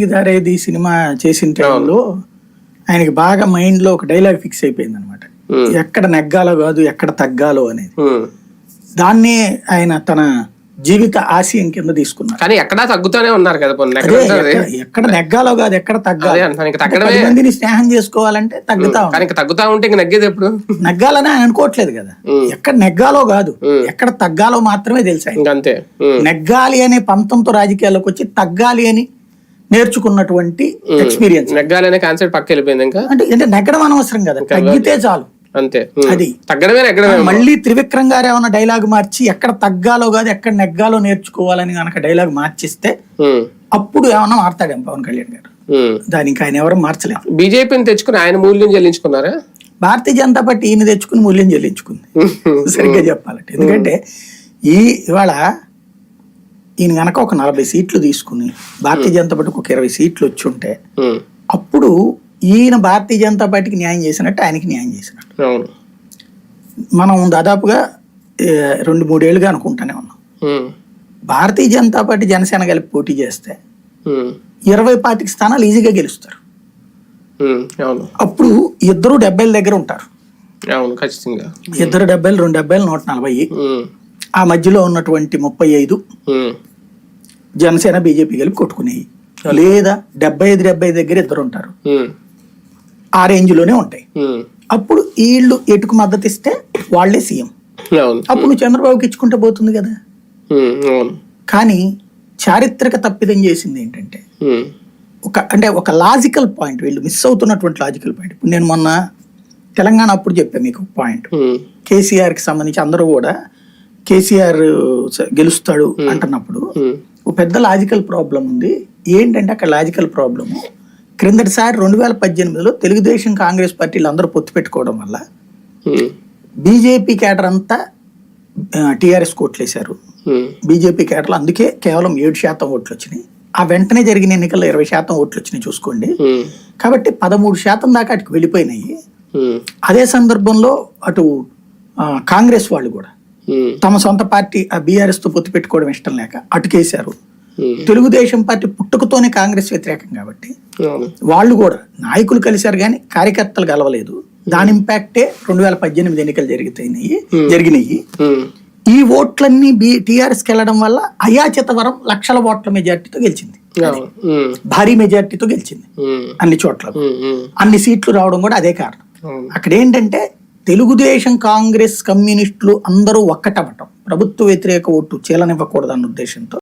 ఇంటింటికి దారేది సినిమా చేసిన టైంలో ఆయనకి బాగా మైండ్లో ఒక డైలాగ్ ఫిక్స్ అయిపోయింది అనమాట ఎక్కడ నెగ్గాలో కాదు ఎక్కడ తగ్గాలో అనేది. దాన్నే ఆయన తన జీవిత ఆశయం కింద తీసుకున్నారు. కానీ ఎక్కడా తగ్గుతూనే ఉన్నారు కదా ఎక్కడ నెగ్గాలో కాదు ఎక్కడ తగ్గాలి. మందిని స్నేహం చేసుకోవాలంటే తగ్గుతా తగ్గుతా ఉంటే ఇంక నగ్గేది ఎప్పుడు? నెగ్గాలని ఆయన అనుకోవట్లేదు కదా. ఎక్కడ నెగ్గాలో కాదు. ఎక్కడ తగ్గాలో మాత్రమే తెలుసు ఉమ్, నెగ్గాలి అనే పంతంతో రాజకీయాల్లోకి వచ్చి తగ్గాలి అని నేర్చుకున్నటువంటి ఎక్స్పీరియన్స్ నెగ్గాలనే కాన్సెప్ట్ పక్క వెళ్ళిపోయింది ఇంకా? అంటే అంటే నెగ్గడం అనవసరం కదా తగ్గితే చాలు. అంతే. అది. తగ్గడమే నెగ్గడమే మళ్ళీ త్రివిక్రమ్ గారు ఏమైనా డైలాగ్ మార్చి ఎక్కడ తగ్గాలో కాదు ఎక్కడ నెగ్గాలో నేర్చుకోవాలని కనుక డైలాగ్ మార్చిస్తే అప్పుడు ఏమన్నా మారుతాడేమో పవన్ కళ్యాణ్ గారు. దానికి ఆయన ఎవరు మార్చలేదు బీజేపీని తెచ్చుకుని ఆయన మూల్యం చెల్లించుకున్నారా? భారతీయ జనతా పార్టీ ఈయన తెచ్చుకుని మూల్యం చెల్లించుకుంది. సరిగ్గా చెప్పాలంటే. ఎందుకంటే ఈ ఇవాళ ఈయన గనక ఒక నలభై సీట్లు తీసుకుని భారతీయ జనతా పార్టీకి ఒక ఇరవై సీట్లు వచ్చి ఉంటే అప్పుడు ఈయన భారతీయ జనతా పార్టీకి న్యాయం చేసినట్టు ఆయనకి న్యాయం చేసినట్టు. మనం దాదాపుగా రెండు మూడేళ్ళుగా అనుకుంటానే ఉన్నాం. భారతీయ జనతా పార్టీ జనసేన కలిపి పోటీ చేస్తే ఇరవై పాతిక స్థానాలు ఈజీగా గెలుస్తారు. అప్పుడు ఇద్దరు డెబ్బైల దగ్గర ఉంటారు. ఖచ్చితంగా. ఇద్దరు డెబ్బైలు రెండు డెబ్బైలు నూట నలభై. ఆ మధ్యలో ఉన్నటువంటి ముప్పై ఐదు జనసేన బీజేపీ కలిపి కొట్టుకునేవి లేదా డెబ్బై ఐదు డెబ్బై ఐదు దగ్గర ఇద్దరు ఉంటారు. ఆ రేంజ్లోనే ఉంటాయి అప్పుడు వీళ్ళు ఎటుకు మద్దతు ఇస్తే వాళ్ళే సీఎం. అప్పుడు నువ్వు చంద్రబాబుకి ఇచ్చుకుంటే పోతుంది కదా. కానీ చారిత్రక తప్పిదం చేసింది ఏంటంటే ఒక అంటే ఒక లాజికల్ పాయింట్ వీళ్ళు మిస్ అవుతున్నటువంటి లాజికల్ పాయింట్. ఇప్పుడు నేను మొన్న తెలంగాణ అప్పుడు చెప్పాను మీకు పాయింట్. ఉమ్, కేసీఆర్కి సంబంధించి అందరూ కూడా కేసీఆర్ గెలుస్తాడు అంటున్నప్పుడు ఒక పెద్ద లాజికల్ ప్రాబ్లం ఉంది. ఏంటంటే అక్కడ లాజికల్ ప్రాబ్లము క్రిందటిసారి రెండు వేల పద్దెనిమిదిలో తెలుగుదేశం కాంగ్రెస్ పార్టీలు అందరూ పొత్తు పెట్టుకోవడం వల్ల బీజేపీ కేడర్ అంతా టీఆర్ఎస్ కోట్లేశారు బీజేపీ కేడర్లు అందుకే కేవలం ఏడు శాతం ఓట్లు వచ్చినాయి. ఆ వెంటనే జరిగిన ఎన్నికల్లో ఇరవై శాతం ఓట్లు వచ్చినాయి చూసుకోండి. కాబట్టి పదమూడు శాతం దాకా అటుకు వెళ్ళిపోయినాయి. అదే సందర్భంలో అటు కాంగ్రెస్ వాళ్ళు కూడా తమ సొంత పార్టీ ఆ బీఆర్ఎస్తో పొత్తు పెట్టుకోవడం ఇష్టం లేక అటుకేశారు. ఉమ్, తెలుగుదేశం పార్టీ పుట్టుకతోనే కాంగ్రెస్ వ్యతిరేకం కాబట్టి వాళ్ళు కూడా నాయకులు కలిశారు కానీ కార్యకర్తలు కలవలేదు. దాని ఇంపాక్టే రెండు వేల పద్దెనిమిది ఎన్నికలు జరుగుతాయి జరిగినాయి. ఉమ్, ఈ ఓట్లన్నీ బి టీఆర్ఎస్కి వెళ్ళడం వల్ల అయాచిత వరం లక్షల ఓట్ల మెజార్టీతో గెలిచింది. భారీ మెజార్టీతో గెలిచింది. అన్ని చోట్ల. అన్ని సీట్లు రావడం కూడా అదే కారణం. అక్కడ ఏంటంటే తెలుగుదేశం కాంగ్రెస్ కమ్యూనిస్టులు అందరూ ఒక్కటవటం ప్రభుత్వ వ్యతిరేక ఓటు చీలనివ్వకూడదన్న ఉద్దేశంతో